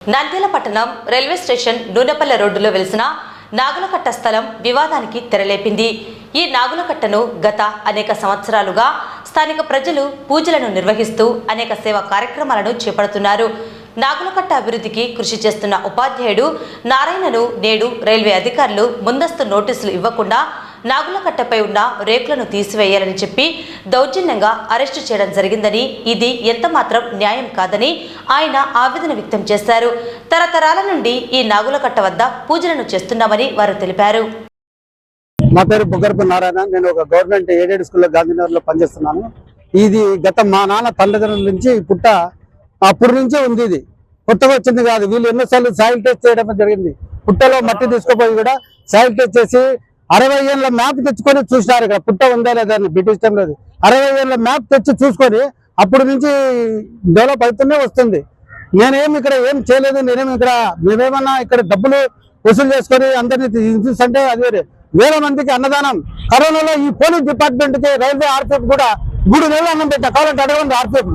నంద్యాల పట్టణం railway station Nunepalle రోడ్డులో వెలిసిన నాగులకట్ట స్థలం వివాదానికి తెరలేపింది. ఈ నాగులకట్టను గత అనేక సంవత్సరాలుగా స్థానిక ప్రజలు పూజలను నిర్వహిస్తూ అనేక సేవా కార్యక్రమాలను చేపడుతున్నారు. నాగులకట్ట అభివృద్ధికి కృషి చేస్తున్న ఉపాధ్యాయుడు నారాయణను నేడు రైల్వే అధికారులు ముందస్తు నోటీసులు ఇవ్వకుండా నాగులకట్టపై ఉన్న రేకులను తీసివేయాలని చెప్పి దౌర్జన్యంగా అరెస్టు చేయడం జరిగిందని ఇది ఎంతమాత్రం న్యాయం కాదని ఆయన ఆవేదన వ్యక్తం చేశారు. తరతరాల నుండి ఈ నాగులకట్ట వద్ద పూజలను చేస్తున్నామని వారు తెలిపారు. నా పేరు బుగ్గరపు నారాయణ. నేను ఒక గవర్నమెంట్ ఎయిడెడ్ స్కూల్లో గాంధీనగర్లో పనిచేస్తున్నాను. ఇది గత మా నాన్న తల్లిదండ్రుల నుంచి పుట్ట అప్పటి నుంచే ఉంది ఇది. కొత్తగా వచ్చింది కాదు. వీళ్ళు ఎన్నోసార్లు సాయిల్ టెస్ట్ చేయడం జరిగింది. పుట్టలో మట్టి తీసుకుపోయి కూడా సాయిల్ టెస్ట్ చేసి అరవై ఏళ్ళ మ్యాప్ తెచ్చుకొని చూసినారు ఇక్కడ. పుట్ట ఉందా లేదా అని బ్రిటిష్ టైంలో అరవై ఏళ్ళ మ్యాప్ తెచ్చి చూసుకొని అప్పటి నుంచి డెవలప్ అవుతూనే వస్తుంది. నేనేమి ఇక్కడ ఏం చేయలేదు నేనేమి ఇక్కడ మేమేమన్నా ఇక్కడ డబ్బులు వసూలు చేసుకొని అందరినీ అంటే అది వేరే. వేల మందికి అన్నదానం. కరోనాలో ఈ పోలీస్ డిపార్ట్మెంట్కి రైల్వే ఆర్పీఎఫ్ కూడా మూడు నెలలు అన్నం పెట్టా కావాలంటే అడగండి ఆర్పీఎఫ్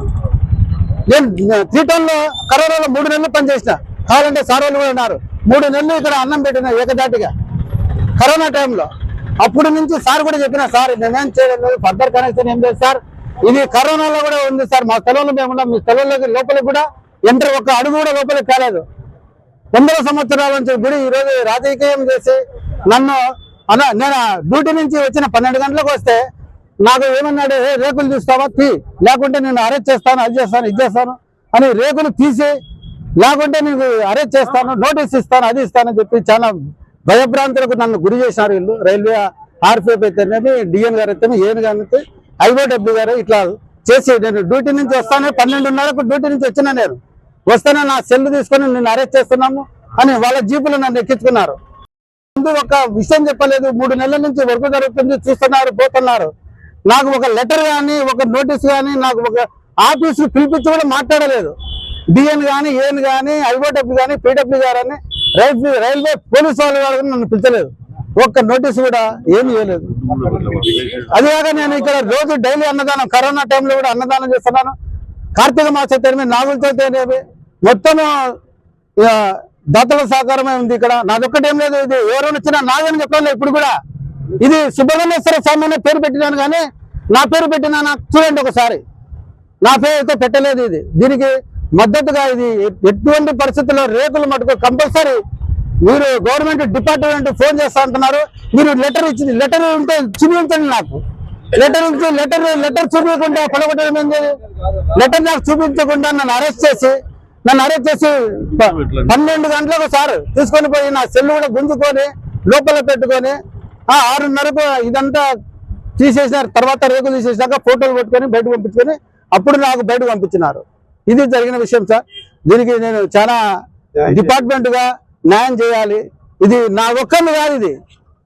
నేను త్రీ టౌన్లో కరోనాలో మూడు నెలలు పనిచేసిన. కావాలంటే సార్ వాళ్ళు కూడా ఉన్నారు మూడు నెలలు ఇక్కడ అన్నం పెట్టిన ఏకదాటిగా. కరోనా టైంలో అప్పుడు నుంచి సార్ కూడా చెప్పిన సార్ నేనేం చేయలేదు ఫర్దర్ కనెక్షన్ ఏం లేదు సార్. ఇది కరోనాలో కూడా ఉంది సార్. మా స్థలంలో మేము మీ స్థలంలోకి లోపలికి కూడా ఎంటర్ ఒక అడుగు కూడా లోపలికి కాలేదు. వందల సంవత్సరాల నుంచి గుడి ఈరోజు రాజకీయం చేసి నన్ను అన్న నేను డ్యూటీ నుంచి వచ్చిన పన్నెండు గంటలకు వస్తే నాకు ఏమన్నాడు రేకులు చూస్తావా తీ. లేకుంటే నేను అరెస్ట్ చేస్తాను అది చేస్తాను ఇది చేస్తాను అని రేకులు తీసి లేకుంటే నీకు అరెస్ట్ చేస్తాను నోటీస్ ఇస్తాను అది ఇస్తానని చెప్పి చాలా భయభ్రాంతులకు నన్ను గురి చేశారు వీళ్ళు. రైల్వే ఆర్పిఎఫ్ అయితేనేమి డిఎన్ గారు అయితేనే ఏఎన్ గారు ఐఓడబ్ల్యూ గారు ఇట్లా చేసి నేను డ్యూటీ నుంచి వస్తానే పన్నెండున్నరకు డ్యూటీ నుంచి వచ్చిన నేను. వస్తానే నా సెల్ తీసుకొని నిన్ను అరెస్ట్ చేస్తున్నాము అని వాళ్ళ జీపులు నన్ను ఎక్కించుకున్నారు. ముందు ఒక విషయం చెప్పలేదు మూడు నెలల నుంచి వర్క్ జరుగుతుంది చూస్తున్నారు పోతున్నారు. నాకు ఒక లెటర్ కానీ ఒక నోటీస్ కానీ నాకు ఒక ఆఫీసు పిలిపించి కూడా మాట్లాడలేదు. డిఎన్ కానీ ఏఎన్ కానీ ఐఓడబ్ల్యూ కానీ పీడబ్ల్యూ గారు అని రైల్వే రైల్వే పోలీసు వాళ్ళు కూడా నన్ను పిలిచలేదు. ఒక్క నోటీస్ కూడా ఏమీ ఇవ్వలేదు. అదేగాక నేను ఇక్కడ రోజు డైలీ అన్నదానం కరోనా టైంలో కూడా అన్నదానం చేస్తున్నాను. కార్తీక మాస తేనేమి నాగులతో తేనేమి మొత్తము ఇక దాతల సహకారమే ఉంది ఇక్కడ. నాదొక్కటి ఏం లేదు ఇది ఎవరైనా వచ్చినా నాదని చెప్పాలి ఇప్పుడు కూడా. ఇది సుబ్రహ్మణ్యేశ్వర స్వామి పేరు పెట్టినాను కానీ నా పేరు పెట్టినా నాకు చూడండి ఒకసారి. నా పేరు అయితే పెట్టలేదు ఇది. దీనికి మద్దతుగా ఇది ఎటువంటి పరిస్థితుల్లో రేకులు మటుకు కంపల్సరీ మీరు గవర్నమెంట్ డిపార్ట్మెంట్ ఫోన్ చేస్తా అంటున్నారు. మీరు లెటర్ ఇచ్చింది లెటర్ ఉంటే చూపించండి నాకు. లెటర్ ఉంటే లెటర్ లెటర్ చూపించకుండా పడగొట్టడం ఏంది? లెటర్ నాకు చూపించకుండా నన్ను అరెస్ట్ చేసి నన్ను అరెస్ట్ చేసి పన్నెండు గంటలకు సార్ తీసుకొని పోయి నా సెల్ కూడా గుంజుకొని లోపల పెట్టుకొని ఆరున్నరకు ఇదంతా తీసేసిన తర్వాత రేకులు తీసేసినాక ఫోటోలు పెట్టుకొని బయటకు పంపించుకొని అప్పుడు నాకు బయటకు పంపించినారు. ఇది జరిగిన విషయం సార్ దీనికి నేను చాలా డిపార్ట్మెంట్గా న్యాయం చేయాలి. ఇది నా ఒక్కరిని కాదు ఇది.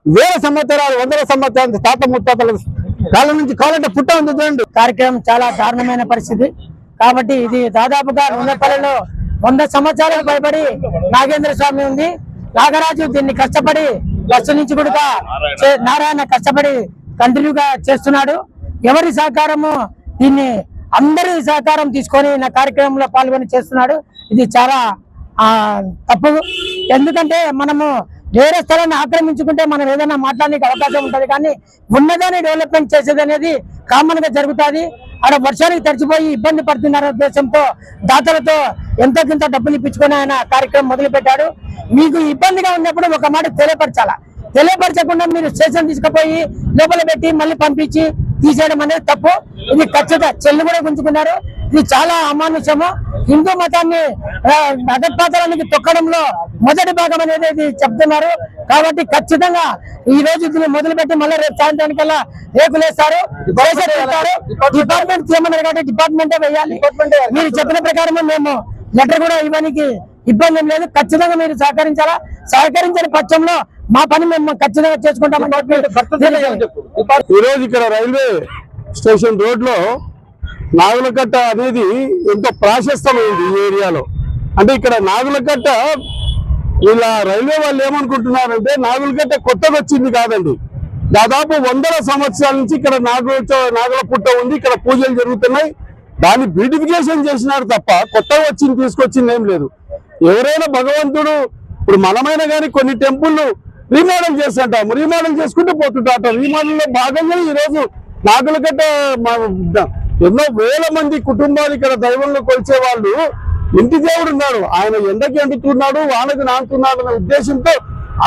వేల సంవత్సరాలు వందల సంవత్సరాలు తాత ముత్తాతల కాలం నుంచి కావాలంటే పుట్ట ఉంది చూడండి. కార్యక్రమం చాలా దారుణమైన పరిస్థితి. కాబట్టి ఇది దాదాపుగా నూనెపల్లిలో వంద సంవత్సరాలకు పైబడి నాగేంద్ర స్వామి ఉంది. నాగరాజు దీన్ని కష్టపడి ఫస్ట్ నుంచి కూడా చే- నారాయణ కష్టపడి కంటిన్యూగా చేస్తున్నాడు. ఎవరి సహకారము దీన్ని అందరి సహకారం తీసుకొని నా కార్యక్రమంలో పాల్గొని చేస్తున్నాడు. ఇది చాలా తప్పు. ఎందుకంటే మనము వేరే స్థలాన్ని ఆక్రమించుకుంటే మనం ఏదైనా మాట్లాడడానికి అవకాశం ఉంటుంది. కానీ ఉన్నదాన్ని డెవలప్మెంట్ చేసేది అనేది కామన్గా జరుగుతుంది. ఆడ వర్షానికి తడిచిపోయి ఇబ్బంది పడుతున్నారు ఉద్దేశంతో దాతలతో ఎంతకింత డబ్బులు ఇప్పించుకొని ఆయన కార్యక్రమం మొదలుపెట్టాడు. మీకు ఇబ్బందిగా ఉన్నప్పుడు ఒక మాట తెలియపరచాలా? తెలియపరచకుండా మీరు స్టేషన్ తీసుకుపోయి లోపల పెట్టి మళ్ళీ పంపించి తీసేయడం అనేది తప్పు. ఇది ఖచ్చితంగా చెల్లు కూడా గుంజుకున్నారు. ఇది చాలా అమానుషము. హిందూ మతాన్ని ఆ, తొక్కడంలో మొదటి భాగం అనేది ఇది చెప్తున్నారు. కాబట్టి ఖచ్చితంగా ఈ రోజు దీన్ని మొదలుపెట్టి మళ్ళీ రేపు సాయంత్రానికల్లా రేకులేస్తారు డిపార్ట్మెంట్ చేయమన్నారు కాబట్టి డిపార్ట్మెంటే వేయాలి. మీరు చెప్పిన ప్రకారం మేము లెటర్ కూడా ఇవ్వడానికి ఇబ్బంది లేదు. ఖచ్చితంగా మీరు సహకరించాలా? సహకరించని పక్షంలో మా పని మేము ఖచ్చితంగా చేసుకుంటామని చెప్పి ఈ రోజు ఇక్కడ రైల్వే స్టేషన్ రోడ్లో నాగులకట్ట అనేది ఎంతో ప్రాశస్తమైంది ఈ ఏరియాలో. అంటే ఇక్కడ నాగులకట్ట వీళ్ళ రైల్వే వాళ్ళు ఏమనుకుంటున్నారంటే నాగులకట్ట కొత్తగా వచ్చింది కాదండి. దాదాపు వందల సంవత్సరాల నుంచి ఇక్కడ నాగుల నాగుల పుట్ట ఉంది ఇక్కడ పూజలు జరుగుతున్నాయి. దాన్ని బ్యూటిఫికేషన్ చేసినారు తప్ప కొత్తగా వచ్చింది తీసుకొచ్చింది ఏం లేదు. ఎవరైనా భగవంతుడు ఇప్పుడు మనమైనా కానీ కొన్ని టెంపుల్ రీమోడల్ చేస్తుంటాం. రీమోడల్ చేసుకుంటూ పోతుంటాం. రీమోడల్లో భాగంగా ఈరోజు రోజు నాగులకట్ట మా ఎన్నో వేల మంది కుటుంబాలు ఇక్కడ దైవంలో కొలిచే వాళ్ళు ఇంటి దేవుడు ఉన్నాడు ఆయన ఎండకి ఎండుతున్నాడు వానకి నానుతున్నాడు అనే ఉద్దేశంతో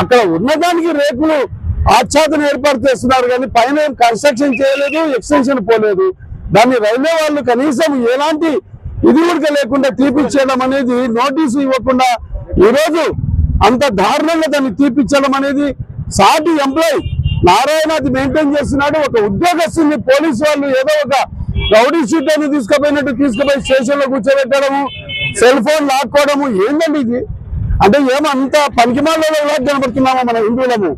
అక్కడ ఉన్నదానికి రేకులు ఆచ్ఛాదన ఏర్పాటు చేస్తున్నారు. కానీ పైన కన్స్ట్రక్షన్ చేయలేదు ఎక్స్టెన్షన్ పోలేదు. దాన్ని రైల్వే వాళ్ళు కనీసం ఎలాంటి ఇది కూడా లేకుండా తీపిచ్చేయడం అనేది నోటీసు ఇవ్వకుండా ఈరోజు అంత దారుణంగా దాన్ని తీపిచ్చడం అనేది సాటి ఎంప్లాయ్. నారాయణ అది మెయింటైన్ చేస్తున్నాడు. ఒక ఉద్యోగస్తుని పోలీసు వాళ్ళు ఏదో ఒక రౌడీ షీట్ అని తీసుకుపోయినట్టు తీసుకుపోయి స్టేషన్లో కూర్చోబెట్టడము సెల్ ఫోన్ లాక్కోవడము ఏంటండి ఇది? అంటే ఏమో అంత పనికిమాలలో కనబడుతున్నామా మన హిందువులము?